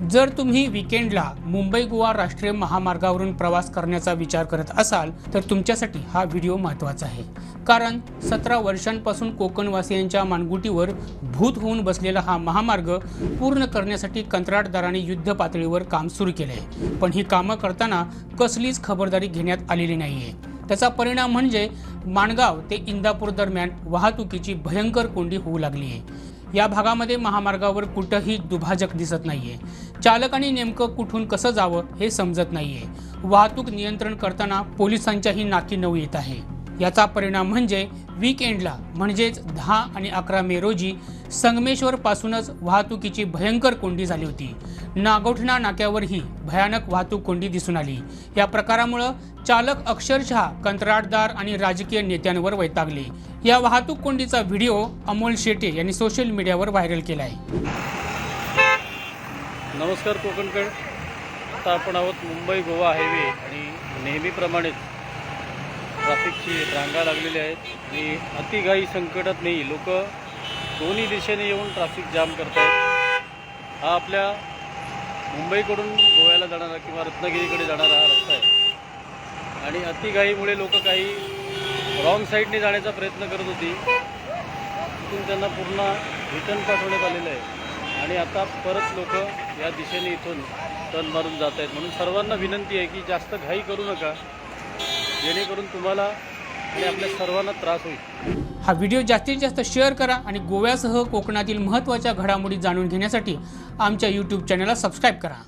जर तुम्ही विकेंडला मुंबई गोवा राष्ट्रीय महामार्गावरून प्रवास करण्याचा विचार करत असाल तर तुमच्यासाठी हा व्हिडिओ महत्त्वाचा आहे. कारण सतरा वर्षांपासून कोकणवासियांच्या मानगुटीवर भूत होऊन बसलेला हा महामार्ग पूर्ण करण्यासाठी कंत्राटदारांनी युद्ध पातळीवर काम सुरू केले आहे पण ही कामं करताना कसलीच खबरदारी घेण्यात आलेली नाही आहे त्याचा परिणाम म्हणजे माणगाव ते इंदापूर दरम्यान वाहतुकीची भयंकर कोंडी होऊ लागली आहे या भागामध्ये महामार्गावर कुठंही दुभाजक दिसत नाहीये. चालकाने नेमकं कुठून कसं जावं हे समजत नाहीये. वाहतूक नियंत्रण करताना पोलिसांच्याही नाकी नऊ येत आहे. याचा परिणाम म्हणजे वीकेंडला म्हणजेच दहा आणि अकरा मे रोजी संगमेश्वर पासूनच वाहतुकीची भयंकर कोंडी झाली होती. नागोठणा नाक्यावरही भयानक वाहतूक कोंडी दिसून आली. या प्रकारामुळं चालक अक्षरशः कंत्राटदार आणि राजकीय नेत्यांवर वैतागले. या वाहतूक कोंडीचा व्हिडिओ अमोल शेटे यांनी सोशल मीडियावर व्हायरल केला आहे नमस्कार कोकणकड आता आपण आहोत मुंबई गोवा हायवे आणि नेहमीप्रमाणेच ट्रॅफिकची रांगा लागलेल्या आहेत आणि अतिघाई संकटात नाही लोक दोन्ही दिशेने येऊन ट्रॅफिक जाम करत आहेत हा आपल्या मुंबईकडून गोव्याला जाणारा किंवा रत्नागिरीकडे जाणारा हा रस्ता आहे. आणि अतिघाईमुळे लोक काही रॉंग साईडने जाण्याचा प्रयत्न करत होती. तिथून त्यांना पूर्ण रिटर्न पाठवण्यात आलेलं आहे. आणि आता परत लोक या दिशेने इथून टर्न मारून जात आहेत म्हणून सर्वांना विनंती आहे की जास्त घाई करू नका. जेणेकरून तुम्हाला आणि आपल्या सर्वांना त्रास होईल. हा व्हिडिओ जास्तीत जास्त शेअर करा आणि गोव्यासह कोकणातील महत्त्वाच्या घडामोडी जाणून घेण्यासाठी आमच्या यूट्यूब चॅनलला सबस्क्राईब करा.